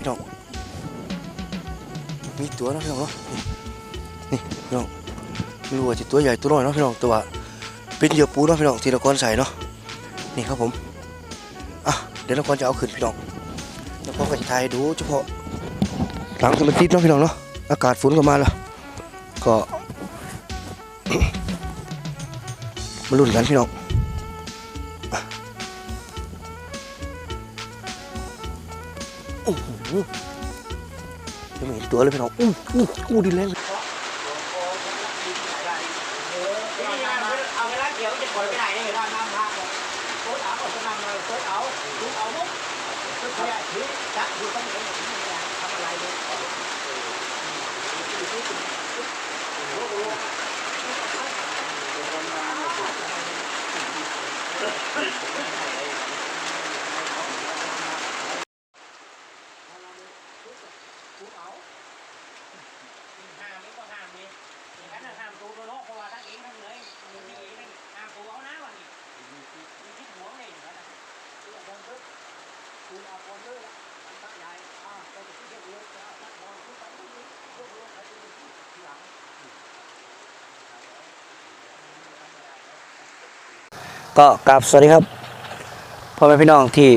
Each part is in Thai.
พี่น้องมีตัวนะพี่น้องเนาะนี่พี่น้องไม่รู้ว่าจะตัวใหญ่ตัวน้อยเนาะพี่น้องแต่ว่าเป็นเหยื่อปูเนาะพี่น้องที่เราก้อนใส่เนาะนี่ครับผมอะเดี๋ยวเราก้อนจะเอาขึ้นพี่น้องแล้วก็จะถ่ายดูเฉพาะหลังที่มันติเนาะพี่น้องเนาะอากาศฝนก็มาแล้วก็มาลุ้นกันพี่น้อง ยังไม่เห็นตัวเลยพี่น้องอู้อู้อู้ดินแรง เอาเวลาเกี่ยวจะปล่อยไปไหนเนี่ยด้านน้ำทางโค้ดเอาก็นั่งเลยโค้ดเอาดูเอามุกก็ใช่ถือจะดูต้องเห็นทำอะไรเนี่ย ห้ามไม่ก็ห้ามนี่อย่างนั้นห้ามดูโดนเพราะว่าทั้งเองทั้งเลยมันมีเองห้ามดูเอานะวันนี้มีคิดหัวเลยนะคือเอาคนทึกคุณเอาคนทึกอันตั้งใหญ่อ่าไปที่เรียกเยอะจะตัดมองขึ้นไปที่นี่เรียกเยอะไปที่ที่หลัง ก็กราบสวัสดีครับพ่อแม่พี่น้องที่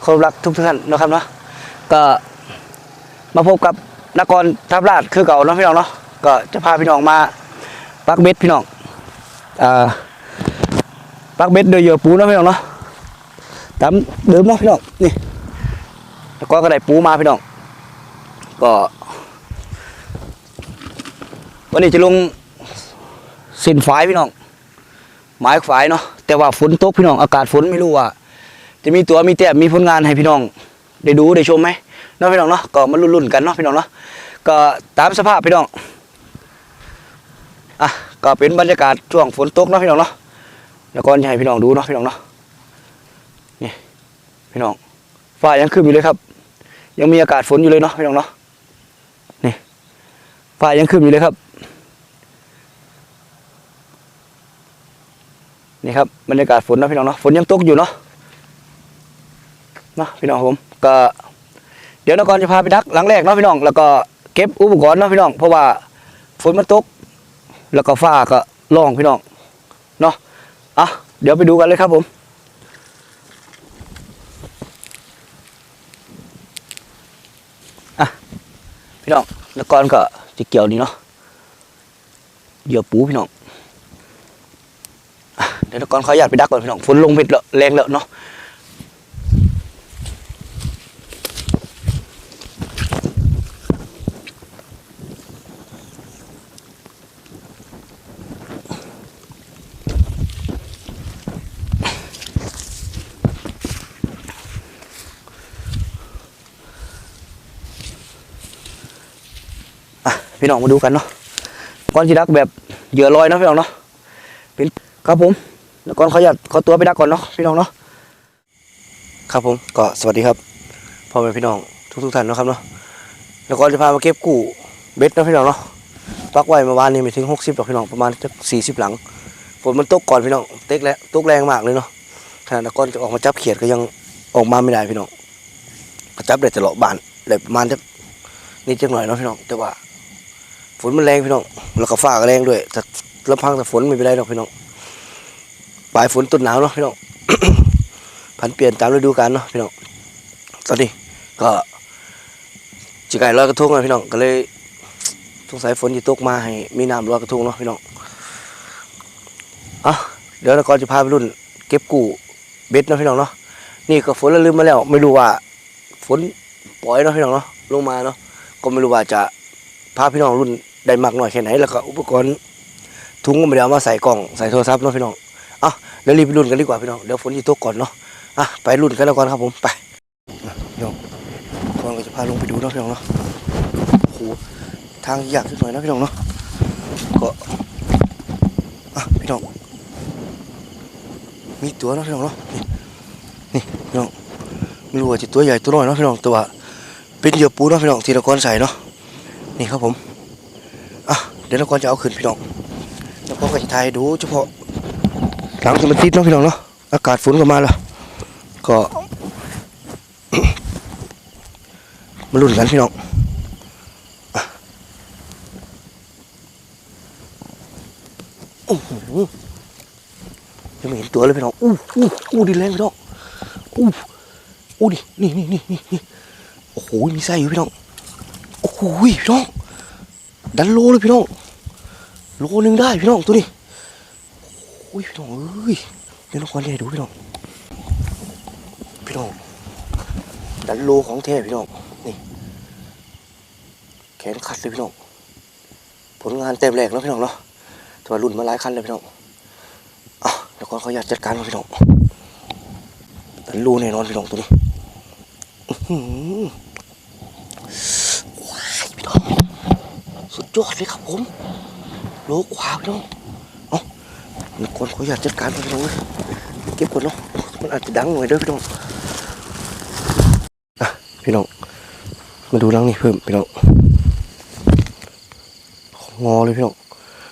เคารพรักทุกท่านนะครับเนาะก็มาพบกับนักกรทัพราชคือเก่าเนาะพี่น้องเนาะก็จะพาพี่น้องมาปักเบ็ดพี่น้องอ่าปักเบ็ดโดยเยอปูเนาะพี่น้องเนาะตามเดิมเนาะพี่น้องนี่แล้วก็กระไดปูมาพี่น้องก็ วันนี้จะลงสินฝายพี่น้อง หมายฝ่ายเนาะ แต่ว่าฝนตกพี่น้องอากาศฝนไม่รู้ว่าจะมีตัวมีแต้มมีผลงานให้พี่น้อง ได้ดูได้ชมไหมเนาะพี่น้องเนาะก็มาลุ้นๆกันเนาะพี่น้องเนาะก็ตามสภาพพี่น้องอะก็เป็นบรรยากาศช่วงฝนตกเนาะพี่น้องเนาะแล้วก็จะให้พี่น้องดูเนาะพี่น้องเนาะนี่พี่น้องฟ้ายังขึ้นอยู่เลยครับ ยังมีอากาศฝนอยู่เลยเนาะพี่น้องเนาะนี่ฟ้ายังขึ้นอยู่เลยครับ นี่ครับบรรยากาศฝนนะพี่น้องเนาะฝนยังตกอยู่เนาะเนาะพี่น้องผมก็เดี๋ยวนกรจะพาไปดักหลังแรกเนาะพี่น้อง แล้วก็เก็บอุปกรณ์เนาะพี่น้อง เพราะว่าฝนมันตก แล้วก็ฟ้าก็ร้องพี่น้องเนาะอะเดี๋ยวไปดูกันเลยครับผมอะพี่น้องนกรก็จะเกี่ยวนี่เนาะเหยื่อปูพี่น้อง ดี๋ยวก่อนขออนุญาตไปดักก่อนพี่น้องฝนลงเม็ดแล้วแรงแล้วเนาะพี่น้องมาดูกันเนาะก่อนที่ดักแบบเหยื่อลอยเนาะพี่น้องเนาะเป็นครับผม แล้วก่อนขออนุญาตขอตัวไปดักก่อนเนาะพี่น้องเนาะครับผมก็สวัสดีครับพ่อแม่พี่น้องทุกทุกท่านนะครับเนาะแล้วก่อนจะพามาเก็บกู้เบ็ดเนาะพี่น้องเนาะปักไว้เมื่อวานนี้ไม่ถึงหกสิบหรอกพี่น้องประมาณจะสี่สิบหลังฝนมันตกก่อนพี่น้องเต็กแล้วตกแรงมากเลยเนาะขณะแล้วก่อนจะออกมาจับเขียดก็ยังออกมาไม่ได้พี่น้องจับได้แต่เลาะบานได้ประมาณจะนิดจังหน่อยเนาะพี่น้องแต่ว่าฝนมันแรงพี่น้องแล้วก็ฟ้าก็แรงด้วยแต่ลำพังแต่ฝนไม่เป็นไรหรอกพี่น้อง ปลายฝนต้นหนาวเนาะพี่น้องผันเปลี่ยนตามฤดูกาลเนาะพี่น้องตอนนี้ก็จิไก่ลอยกระทงนะพี่น้องก็เลยสงสัยฝนจะตกมาให้มีน้ำลอยกระทงเนาะพี่น้องอะเดี๋ยวเราก็จะพาไปรุ่น เก็บกู้เบ็ดเนาะพี่น้องเนาะนี่ก็ฝนระลืมมาแล้ว ไม่รู้ว่า ฝนปล่อยเนาะพี่น้องเนาะลงมาเนาะก็ไม่รู้ว่าจะพาพี่น้องรุ่นได้มากน้อยแค่ไหนแล้วก็อุปกรณ์ถุงก็ไม่ได้เอามาใส่กล่องใส่โทรศัพท์เนาะพี่น้อง เดี๋ยวรีบไปรุ่นกันดีกว่าพี่น้องเดี๋ยวฝนจะตกก่อนเนาะอะไปรุ่นกันแล้วก่อนครับผมไปพี่น้องก่อนก็จะพาลงไปดูเนาะพี่น้องเนาะโอ้โหทางยากสักหน่อยนะพี่น้องเนาะก็อะพี่น้องมีตัวเนาะพี่น้องเนาะนี่นี่พี่น้องไม่รู้ว่าจะตัวใหญ่ตัวน้อยเนาะพี่น้องแต่ว่าเป็นเหยื่อปูเนาะพี่น้องที่เราก้อนใส่เนาะนี่ครับผมอะเดี๋ยวเราก่อนจะเอาขึ้นพี่น้องแล้วก็จะถ่ายดูเฉพาะ หลังที่มันติดเนาะพี่น้องเนาะอากาศฝนก็มาแล้ว ก็มาลุ้นกันพี่น้องอะโอ้โหยังไม่เห็นตัวเลยพี่น้องอู้อู้อู้ดินแรงพี่น้องอู้อู้ดินี่นี่นี่นี่นี่โอ้โหมีไส้อยู่พี่น้องโอ้โหพี่น้องดันโลเลยพี่น้องโลนึงได้พี่น้องตัวนี้ อ้ยพี่น้องเอ้ยเดี๋ยวน้องควันให้ดูพี่น้องพี่น้องดันโลของแท้พี่น้องนี่แขนขัดเลยพี่น้องผลงานเต็มแรกแล้วพี่น้องเนาะถือว่ารุ่นมาหลายคันเลยพี่น้องอะเดี๋ยวก่อนเขาอยากจัดการพี่น้องดันโลแน่นอนพี่น้องตัวนี้อื้อหือว้ายพี่น้องสุดยอดเลยครับผมโลกว่าพี่น้อง เดี๋ยวก่อนเขาอยากจัดการมันพี่น้องเว้ยเก็บก่อนเนาะมันอาจจะดังหน่อยเด้อพี่น้องอะพี่น้องมาดูรังนี่เพิ่มพี่น้องงอเลยพี่น้อง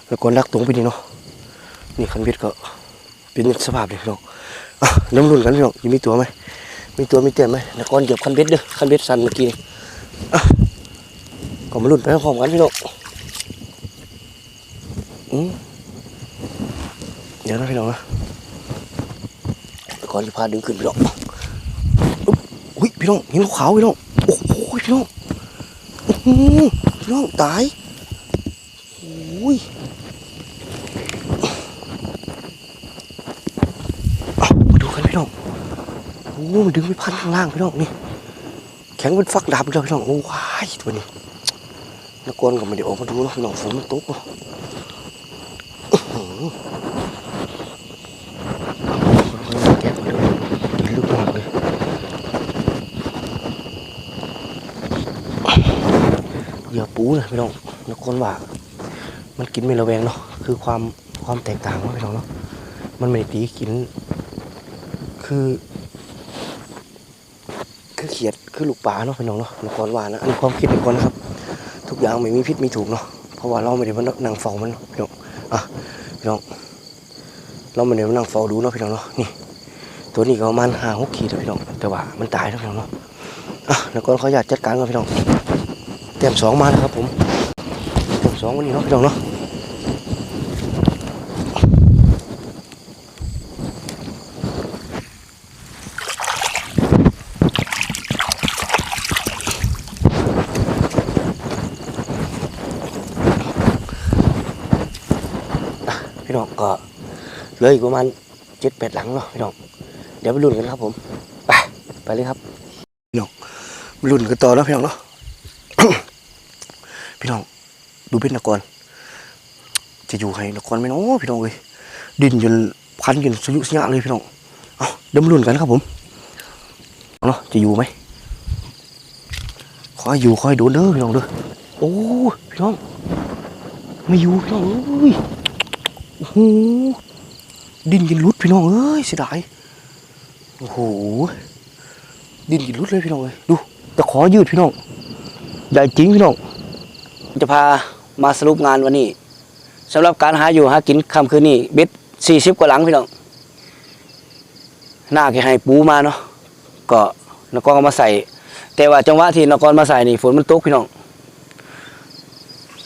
แล้วก็ลักตรงไปนี่เนาะนี่คันเบ็ดก็เป็นสภาพเลยพี่น้องอะน้ำรุ่นกันพี่น้องยังมีตัวไหมมีตัวมีเต็มไหมแล้วก่อนเหยียบคันเบ็ดเด้อคันเบ็ดสั่นเมื่อกี้นี่อะก็มารุ่นไปพร้อมกันพี่น้องอืม ดี๋ยวนะพี่น้องนะแล้วก่อนจะพาดึงขึ้นพี่น้องอุ๊บอุ้ยพี่น้องเห็นขาวๆพี่น้องโอ้โหพี่น้องอื้อหือพี่น้องตายโอ้ยเอามาดูกันพี่น้องโอ้มันดึงไปพันข้างล่างพี่น้องนี่แข็งเป็นฟักดาบเลยพี่น้องโอ้ว้ายตัวนี้แล้วก่อนก็ไม่ได้ออกมาดูเนาะพี่น้องฝนมันตกเนาะอื้อหือค่อยๆแกะกันเลยดินลึกมากเลย เหยื่ อปูนะพี่น้องแล้วคนว่า มันกินไม่ระแวงเนาะคือความความแตกต่างเนาะพี่น้องเนาะมันไม่ได้ตีกิน คือ คือเขียดคือลูกปลาเนาะพี่น้องเนาะนกรว่านะอันนี้ความคิดนกรนนะครับ ทุกอย่างไม่มีพิษมีถูกเนาะเพราะว่าเราไม่ได้มานั่งเฝ้ามันเนาะพี่น้องอะพี่น้องเราไม่ได้มานั่งเฝ้าดูเนาะพี่น้องเนาะนี่ตัวนี้ก็ประมาณห้าหกขีดนะพี่น้องแต่ว่ามันตายแล้วพี่น้องเนาะอะนกรเขาอยากจัดการกันพี่น้อง เต็มสองมาแล้วครับผมเต็มสองวันนี้เนาะพี่น้องเนาะพี่น้องก็เหลืออีกประมาณเจ็ดแปดหลังเนาะพี่น้องเดี๋ยวไปลุ้นกันครับผม ไปไปเลยครับพี่น้องไปลุ้นกันต่อแล้วพี่น้องเนาะ พี่น้องดูเป็นนกรจะอยู่ให้นกรไหมเนาะพี่น้องเอ้ยดินจนพันจนสยุสยะเลยพี่น้องเอาเดิมรุ่นกันครับผมเนาะจะอยู่ไหมขอให้อยู่ขอให้โดนเด้อพี่น้องเด้อโอ้พี่น้องไม่อยู่พี่น้องเอ้ยโอ้โหดินกินรุดพี่น้องเอ้ยเสียดายโอ้โหดินกินรุดเลยพี่น้องเอ้ยดูตะขอยืดพี่น้องใหญ่จริงพี่น้อง จะพามาสรุปงานวันนี้สำหรับการหาอยู่หากินค่ำคืนนี้เบ็ดสี่สิบกว่าหลังพี่น้องหน้าแกให้ปูมาเนาะก็นกรก็มาใส่ แต่ว่าจังหวะที่นกรมาใส่นี่ฝนมันตกพี่น้อง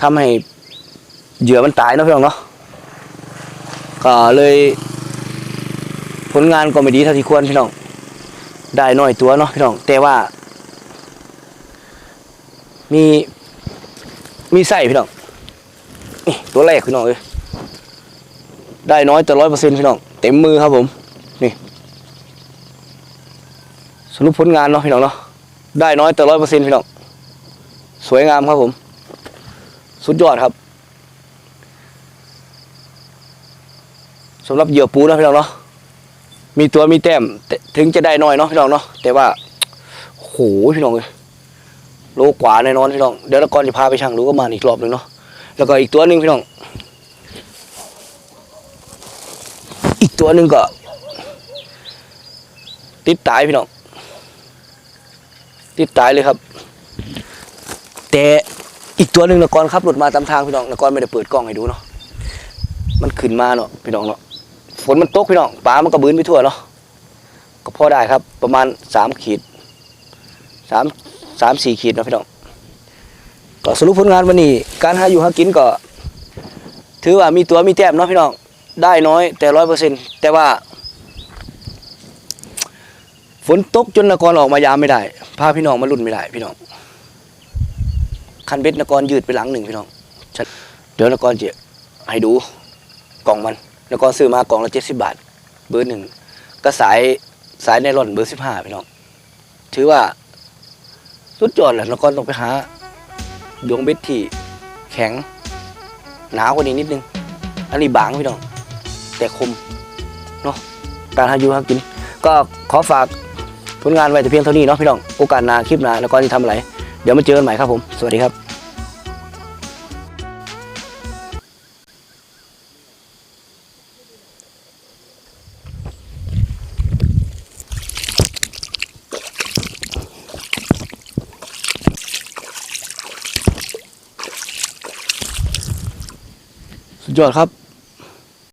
ทำให้เหยื่อมันตายเนาะพี่น้องเนาะก็เลย ผลงานก็ไม่ดีเท่าที่ควรพี่น้องได้น้อยตัวเนาะพี่น้องแต่ว่า มี มีไส้พี่น้องนี่ตัวแรกพี่น้องเอ้ยได้น้อยแต่ร้อยเปอร์เซ็นต์พี่น้องเต็มมือครับผมนี่สรุปผลงานเนาะพี่น้องเนาะได้น้อยแต่ร้อยเปอร์เซ็นต์พี่น้องสวยงามครับผม สุดยอดครับสำหรับเหยื่อปูนะพี่น้องเนาะมีตัวมีแต้มถึงจะได้น้อยเนาะพี่น้องเนาะแต่ว่าโหพี่น้องเอ้ย โลกว่าแน่นอนพี่น้องเดี๋ยวละก่อนจะพาไปช่างดูก็มาอีกรอบหนึ่งเนาะแล้วก็อีกตัวหนึ่งพี่น้อง อีกตัวหนึ่งก็ ติดตายพี่น้อง ติดตายเลยครับ แต่อีกตัวหนึ่งละก่อนขับรถมาตามทางพี่น้องละก่อนไม่ได้เปิดกล้องให้ดูเนาะมันขึ้นมาเนาะพี่น้องเนาะฝนมันตกพี่น้องปลามันก็บืนไปทั่วเนาะก็พอได้ครับ ประมาณสามขีดสาม สามสี่ขีดนะพี่น้องก็สรุปผลงานวันนี้ การหาอยู่หากินก็ ถือว่ามีตัวมีแต้มเนาะพี่น้องได้น้อยแต่ร้อยเปอร์เซ็นต์แต่ว่า ฝนตกจนนกรออกมายามไม่ได้พาพี่น้องมาลุ่นไม่ได้พี่น้องคันเบ็ดนกรยืดไปหลังหนึ่งพี่น้องเดี๋ยวนกรจะให้ดูกล่องมันนกรซื้อมากล่องละเจ็ดสิบบาท เบอร์หนึ่งก็สายสายไนลอนเบอร์สิบห้าพี่น้องถือว่า สุดยอดแหละแล้วก็ต้องไปหาดวงเบ็ดที่แข็ง หนากว่านี้นิดนึง อันนี้บางพี่น้อง แต่คมเนาะการหาอยู่หากิน ก็ขอฝากผลงานไว้แต่เพียงเท่านี้เนาะพี่น้อง โอกาสหน้าคลิปหน้าแล้วก็จะทำอะไร เดี๋ยวมาเจอกันใหม่ครับผม สวัสดีครับ ยอดครับ